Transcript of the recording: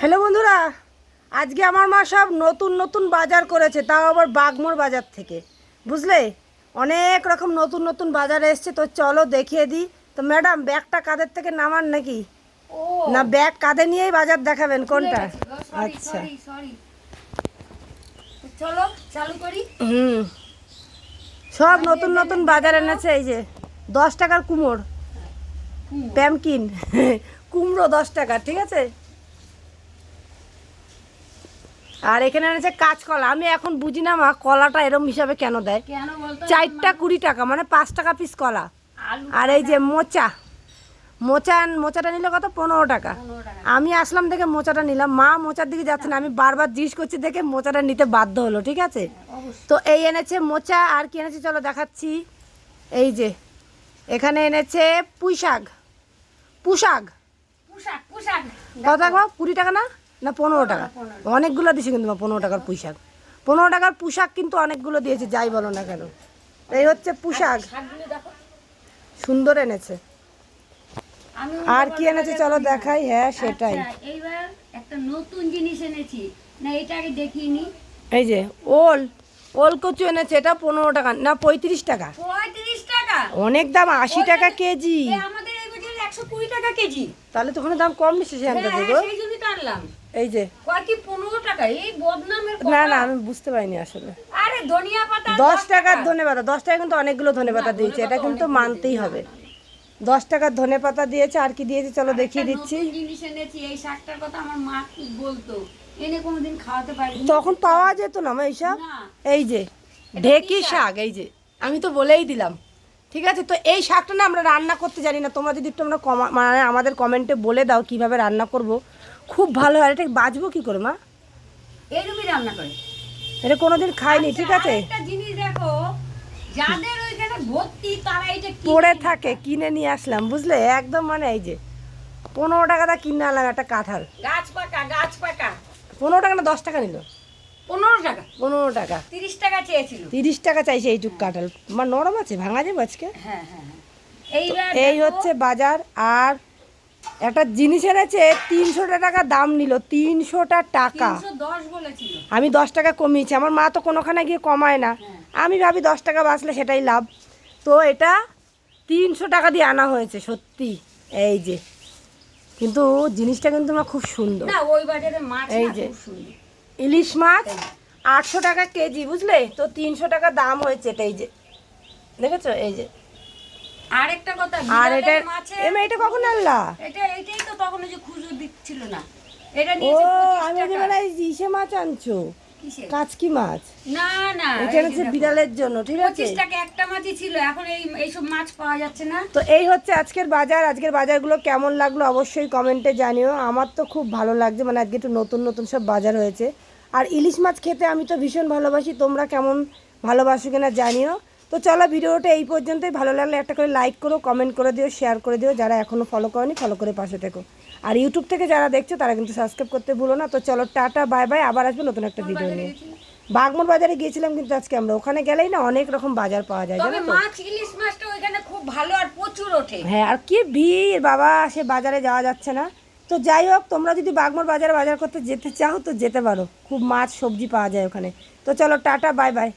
Hello বন্ধুরা আজকে আমার মা সব নতুন নতুন বাজার করেছে তাও আবার বাগমোর বাজার থেকে। বুঝলে? অনেক রকম নতুন নতুন বাজার এসছে তো চলো দেখিয়ে দিই। তো ম্যাডাম ব্যাগটা কাদের থেকে নামান নাকি? না ব্যাগ কাঁধে নিয়েই বাজার দেখাবেন কোনটা? আচ্ছা। সরি সরি চলো চালু করি। হুম। সব নতুন নতুন বাজার এনেছে এই যে দশ টাকার কুমড় প্যামকিন। কুমড়ো দশ টাকা ঠিক আছে? আর এখানে এনেছে কাঁচকলা। আমি এখন বুঝি না মা কলাটা এরম হিসাবে কেন দেয়? চারটা কুড়ি টাকা মানে পাঁচ টাকা পিস কলা। আর এই যে মোচা। মোচা মোচাটা নিলে কত? পনেরো টাকা। আমি আসলাম দেখে মোচাটা নিলাম। মা মোচার দিকে যাচ্ছে না আমি বারবার জিজ্ঞেস করছি দেখে মোচাটা নিতে বাধ্য হলো ঠিক আছে? তো এই এনেছে মোচা আর কি এনেছে চলো দেখাচ্ছি। এই যে এখানে এনেছে পুঁই শাক। পুশাক কত টাকা? কুড়ি টাকা না? না পনেরো টাকা। অনেকগুলো দিয়েছে কিন্তু পনেরো টাকার পুঁই শাক পনেরো টাকার পোশাক কিন্তু অনেকগুলো দিয়েছে যাই বলো না কেন। এই হচ্ছে পোশাক সুন্দর এনেছে। আর কি এনেছে চলো দেখাই হ্যাঁ সেটাই। আচ্ছা, এইবার একটা নতুন জিনিস এনেছি। না এটা আগে দেখিনি। এই যে ওল ওল কচু এনেছে এটা পনেরো টাকা না পঁয়ত্রিশ টাকা। পঁয়ত্রিশ টাকা? অনেক দাম আশি টাকা কেজি। আমাদের এই বছর একশো কুড়ি টাকা কেজি। তাহলে তো ওখানে দাম কম বেশি সেখানটা আনলাম। এই যে। কয় কি টাকা? এই বদনামের না কথা। না আমি বুঝতে পারিনি আসলে। আরে ধনিয়া পাতা দশ টাকার ধনে পাতা দশ টাকা কিন্তু অনেকগুলো ধনে পাতা দিয়েছে এটা কিন্তু মানতেই হবে। দশ টাকার ধনে পাতা দিয়েছে আর কি দিয়েছে চলো দেখিয়ে দিচ্ছি। জিনিস এনেছি এই শাকটার কথা আমার মা কি বলতো। এনে কোনোদিন খাওয়াতে পারি তখন পাওয়া যেত না মা এইসব এই যে ঢেকি শাক? এই যে আমি তো বলেই দিলাম। ঠিক আছে তো এই শাকটা না আমরা রান্না করতে জানি না। তোমরা যদি একটু আমরা কমা মানে আমাদের কমেন্টে বলে দাও কীভাবে রান্না করব। খুব ভালো হয়। এটা বাজবো কি করে মা? এরকমই রান্না করে। এটা কোনোদিন খাইনি ঠিক আছে? একটা জিনিস দেখো যাদের ওইখানে ভর্তি তারা এটা পড়ে থাকে কিনে নিয়ে আসলাম বুঝলে? একদম মানে এই যে পনেরো টাকাটা কিনে আনলাম একটা কাঁঠাল। গাছ পাকা গাছ পাকা। পনেরো টাকা না দশ টাকা নিল? পনেরো টাকা। পনেরো টাকা। তিরিশ টাকা চেয়েছিল। তিরিশ টাকা চাইছে এইটুক কাঁঠাল। আমার নরম আছে ভাঙা যাবে আজকে? হ্যাঁ হ্যাঁ হ্যাঁ। এইবার এই হচ্ছে বাজার আর একটা জিনিস এনেছে তিনশোটা টাকা দাম নিল তিনশোটা টাকা। আমি দশ টাকা কমিয়েছি আমার মা তো কোনোখানে গিয়ে কমায় না। আমি ভাবি দশ টাকা বাঁচলে সেটাই লাভ। তো এটা তিনশো টাকা দিয়ে আনা হয়েছে সত্যি। এই যে কিন্তু জিনিসটা কিন্তু আমার খুব সুন্দর। এই যে। ইলিশ মাছ আটশো টাকা কেজি বুঝলে? তো তিনশো টাকা দাম হয়েছে এটা এই যে। দেখেছ? এই যে আরেকটা কথা আর এটা এমা কখন আনলা? এটা এটাই তো তখন যে দিচ্ছিল না। এটা ও আমি পঁচিশ যে মানে ইসে মাছ আনছো? কাচকি মাছ? না না এটা হচ্ছে বিড়ালের জন্য ঠিক আছে? টাকা একটা মাছই ছিল এখন এই এইসব মাছ পাওয়া যাচ্ছে না। তো এই হচ্ছে আজকের বাজার। আজকের বাজারগুলো কেমন লাগল অবশ্যই কমেন্টে জানিও। আমার তো খুব ভালো লাগছে মানে আজকে একটু নতুন নতুন সব বাজার হয়েছে। আর ইলিশ মাছ খেতে আমি তো ভীষণ ভালোবাসি তোমরা কেমন ভালোবাসো কিনা জানিও। তো চলো ভিডিওটা এই পর্যন্তই। ভালো লাগলে একটা করে লাইক করো কমেন্ট করে দিও শেয়ার করে দিও যারা এখনও ফলো করনি ফলো করে পাশে থেকো। আর ইউটিউব থেকে যারা দেখছ তারা কিন্তু সাবস্ক্রাইব করতে ভুলো না। তো চলো টাটা বাই বাই আবার আসবে নতুন একটা ভিডিও নিয়ে। বাগমোর বাজারে গিয়েছিলাম কিন্তু আজকে আমরা। ওখানে গেলেই না অনেক রকম বাজার পাওয়া যায় জানো তো? মাছ ইলিশ মাছটা ওইখানে খুব ভালো আর প্রচুর ওঠে। হ্যাঁ আর কি ভিড় বাবা সে বাজারে যাওয়া যাচ্ছে না। তো যাই হোক তোমরা যদি বাগমোর বাজারে বাজার করতে যেতে চাও তো যেতে পারো। খুব মাছ সবজি পাওয়া যায় ওখানে। তো চলো টাটা বাই বাই